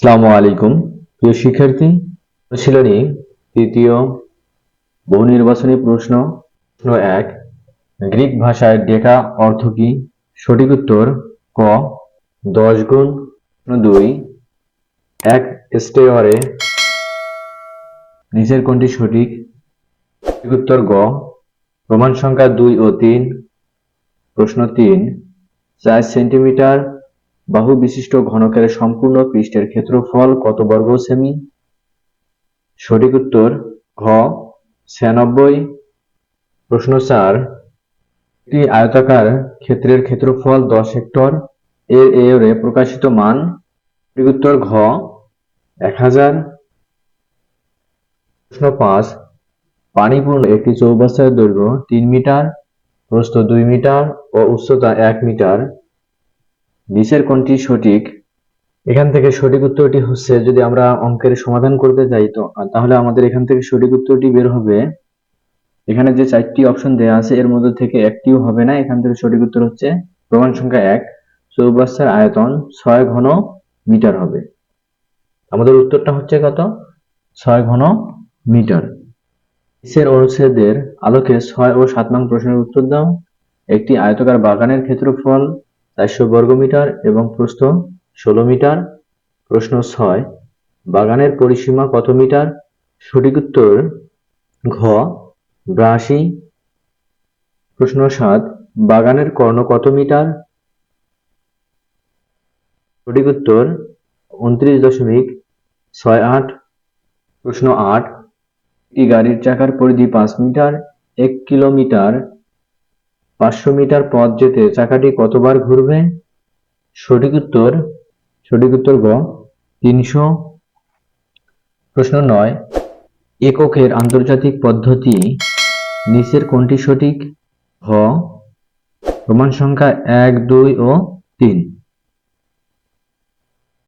আসসালামু আলাইকুম। প্রিয় শিক্ষার্থী, অনুশীলনী তৃতীয় বহু নির্বাচনী প্রশ্ন প্রশ্ন এক, গ্রিক ভাষায় ডেকা অর্থ কি? সঠিক উত্তর, ক, দশ গুণ দুই, এক স্টেয়ারে নিচের কোনটি সঠিক? সঠিক উত্তর গ, প্রমাণ সংখ্যা দুই ও তিন, প্রশ্ন তিন, চার সেন্টিমিটার বাহু বিশিষ্ট ঘনকের সম্পূর্ণ পৃষ্ঠের ক্ষেত্রফল কত বর্গ সেমি? সঠিক উত্তর, ঘ, ছিয়ানব্বই। প্রশ্ন চার, একটি আয়তাকার ক্ষেত্রের ক্ষেত্রফল দশ হেক্টর, এর এরে প্রকাশিত মান। উত্তর, ঘ, এক হাজার। প্রশ্ন পাঁচ পানিপূর্ণ একটি চৌবাচ্চার দৈর্ঘ্য তিন মিটার, প্রস্থ দুই মিটার ও উচ্চতা এক মিটার। নিচের কোনটি সঠিক? এখান থেকে সঠিক উত্তরটি হচ্ছে, যদি আমরা অঙ্কের সমাধান করতে যাই, তো তাহলে আমাদের এখান থেকে সঠিক উত্তরটি বের হবে। এখানে যে চারটি অপশন দেওয়া আছে, এর মধ্যে থেকে একটিও হবে না। এখান থেকে সঠিক উত্তর হচ্ছে, প্রমাণ সংখ্যা এক, চৌবাচ্চার আয়তন ছয় ঘন মিটার হবে। আমাদের উত্তরটা হচ্ছে কত? ছয় ঘন মিটার। নিচের অনুচ্ছেদের আলোকে ছয় ও সাত নং প্রশ্নের উত্তর দাও। একটি আয়তকার বাগানের ক্ষেত্রফল চারশো বর্গমিটার এবং প্রস্থ ষোলো মিটার। প্রশ্ন ছয়, বাগানের পরিসীমা কত মিটার? সঠিক উত্তর ঘ, বিরাশি। প্রশ্ন সাত, বাগানের কর্ণ কত মিটার? সঠিক উত্তর উনত্রিশ দশমিক ছয় আট। প্রশ্ন আট, একটি গাড়ির চাকার পরিধি পাঁচ মিটার, এক কিলোমিটার পাঁচশো মিটার পথ যেতে চাকাটি কতবার ঘুরবে? সঠিক উত্তর সঠিক উত্তর গ, তিনশো। প্রশ্ন নয়, এককের আন্তর্জাতিক পদ্ধতি নিচের কোনটি সঠিক? হ, প্রমাণ সংখ্যা এক, দুই ও তিন।